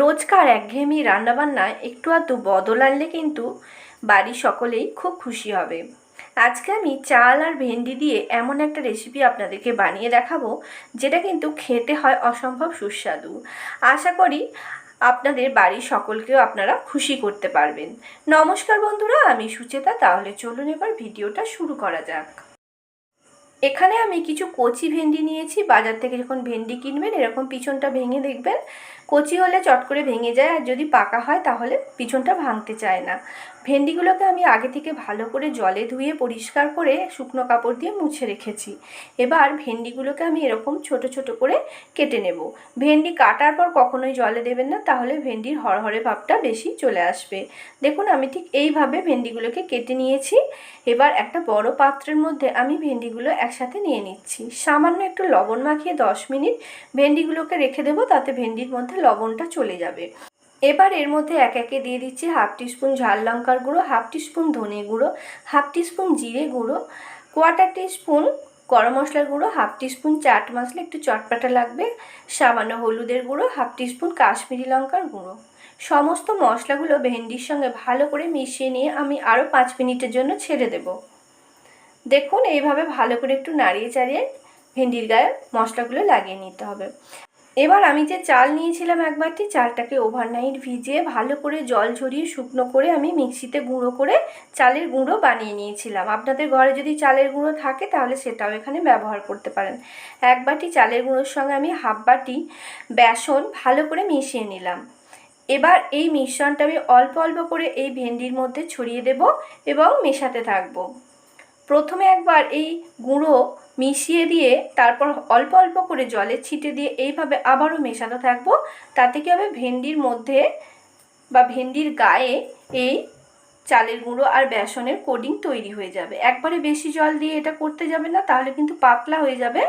রোজকার একঘেয়েমি রান্নাবান্নায় একটু আধটু বদল আনলে কিন্তু বাড়ির সকলেই খুব খুশি হবে। আজকে আমি চাল আর ভেন্ডি দিয়ে এমন একটা রেসিপি আপনাদেরকে বানিয়ে দেখাবো, যেটা কিন্তু খেতে হয় অসম্ভব সুস্বাদু। আশা করি আপনাদের বাড়ির সকলকেও আপনারা খুশি করতে পারবেন। নমস্কার বন্ধুরা, আমি সুচেতা, তাহলে চলুন এবার ভিডিওটা শুরু করা যাক। এখানে আমি কিছু কচি ভেন্ডি নিয়েছি। বাজার থেকে যখন ভেন্ডি কিনবেন, এরকম পিছনটা ভেঙে দেখবেন কচি হলে চট করে ভেঙে যায় আর যদি পাকা হয় তাহলে পিছনটা ভাঙতে চায় না। ভেন্ডিগুলোকে আমি আগে থেকে ভালো করে জলে ধুয়ে পরিষ্কার করে শুকনো কাপড় দিয়ে মুছে রেখেছি। এবার ভেন্ডিগুলোকে আমি এরকম ছোট ছোট করে কেটে নেব। ভেন্ডি কাটার পর কখনোই জলে দেবেন না, তাহলে ভেন্ডির হরহরে ভাবটা বেশি চলে আসবে। দেখুন, আমি ঠিক এইভাবে ভেন্ডিগুলোকে কেটে নিয়েছি। এবার একটা বড় পাত্রের মধ্যে আমি ভেন্ডিগুলো একসাথে নিয়ে নিচ্ছি। সামান্য একটু লবণ মাখিয়ে দশ মিনিট ভেন্ডিগুলোকে রেখে দেবো, তাতে ভেন্ডির মধ্যে লবণটা চলে যাবে। এবার এর মধ্যে এক একে দিয়ে দিচ্ছি হাফ টিস্পুন ঝাল লঙ্কার গুঁড়ো, হাফ টিস্পুন ধনে গুঁড়ো, হাফ টিস্পুন জিরে গুঁড়ো, কোয়াটার টিস্পুন গরম মশলার গুঁড়ো, হাফ টিস্পুন চাট মশলা, একটু চটপাটা লাগবে, সামান্য হলুদের গুঁড়ো, হাফ টিস্পুন কাশ্মীরি লঙ্কার গুঁড়ো। সমস্ত মশলাগুলো ভেন্ডির সঙ্গে ভালো করে মিশিয়ে নিয়ে আমি আরও পাঁচ মিনিটের জন্য ছেড়ে দেব। দেখুন, এইভাবে ভালো করে একটু নাড়িয়ে চাড়িয়ে ভেন্ডির গায়ে মশলাগুলো লাগিয়ে নিতে হবে। এবার আমি যে চাল নিয়েছিলাম এক বাটি চালটাকে ওভারনাইট ভিজিয়ে ভালো করে জল ঝরিয়ে শুকনো করে আমি মিক্সিতে গুঁড়ো করে চালের গুঁড়ো বানিয়ে নিয়েছিলাম। আপনাদের ঘরে যদি চালের গুঁড়ো থাকে তাহলে সেটাও এখানে ব্যবহার করতে পারেন। এক বাটি চালের গুঁড়োর সঙ্গে আমি হাফ বাটি বেসন ভালো করে মিশিয়ে নিলাম। এবার এই মিশ্রণটা আমি অল্প অল্প করে এই ভেন্ডির মধ্যে ছড়িয়ে দেব এবং মেশাতে থাকব। প্রথমে একবার এই গুঁড়ো মিশিয়ে দিয়ে তারপর অল্প অল্প করে জলে ছিটে দিয়ে এইভাবে আবারও মেশাতে থাকব। তাতে কি হবে? ভেন্ডির মধ্যে বা ভেন্ডির গায়ে এই চালের গুঁড়ো আর বেসনের কোডিং তৈরি হয়ে যাবে। একবারে বেশি জল দিয়ে এটা করতে যাবে না, তাহলে কিন্তু পাতলা হয়ে যাবে।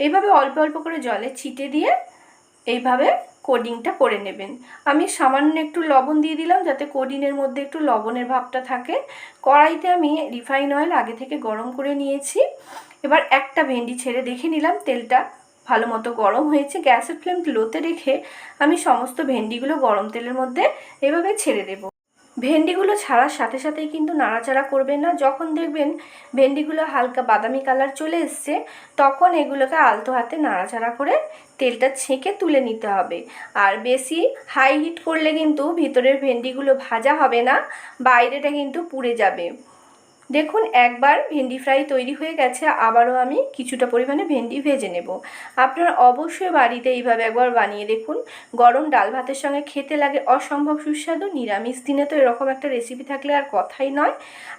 এইভাবে অল্প অল্প করে জলে ছিটে দিয়ে এইভাবে কোডিংটা করে নেবেন। আমি সামান্য একটু লবণ দিয়ে দিলাম যাতে কোডিনের মধ্যে একটু লবণের ভাবটা থাকে। কড়াইতে আমি রিফাইন অয়েল আগে থেকে গরম করে নিয়েছি। এবার একটা ভেন্ডি ছেড়ে দেখে নিলাম তেলটা ভালো মতো গরম হয়েছে। গ্যাসের ফ্লেম লোতে রেখে আমি সমস্ত ভেন্ডিগুলো গরম তেলের মধ্যে এভাবে ছেড়ে দেবো। ভেন্ডিগুলো ছাড়ার সাথে সাথেই কিন্তু নাড়াচাড়া করবেন না। যখন দেখবেন ভেন্ডিগুলো হালকা বাদামি কালার চলে এসছে, তখন এগুলোকে আলতো হাতে নাড়াচাড়া করে তেলটা ছেঁকে তুলে নিতে হবে। আর বেশি হাই হিট করলে কিন্তু ভিতরের ভেন্ডিগুলো ভাজা হবে না, বাইরেটা কিন্তু পুড়ে যাবে। দেখুন, একবার ভেন্ডি ফ্রাই তৈরি হয়ে গেছে, আবারও আমি কিছুটা পরিমাণে ভেন্ডি ভেজে নেব। আপনারা অবশ্যই বাড়িতে এইভাবে একবার বানিয়ে দেখুন। গরম ডাল ভাতের সঙ্গে খেতে লাগে অসম্ভব সুস্বাদু, নিরামিষ দিনে তো এরকম একটা রেসিপি থাকলে আর কথাই নয়।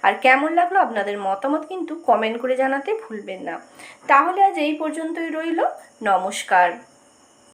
আর কেমন লাগল আপনাদের মতামত কিন্তু কমেন্ট করে জানাতে ভুলবেন না। তাহলে আজ এই পর্যন্তই রইল। নমস্কার।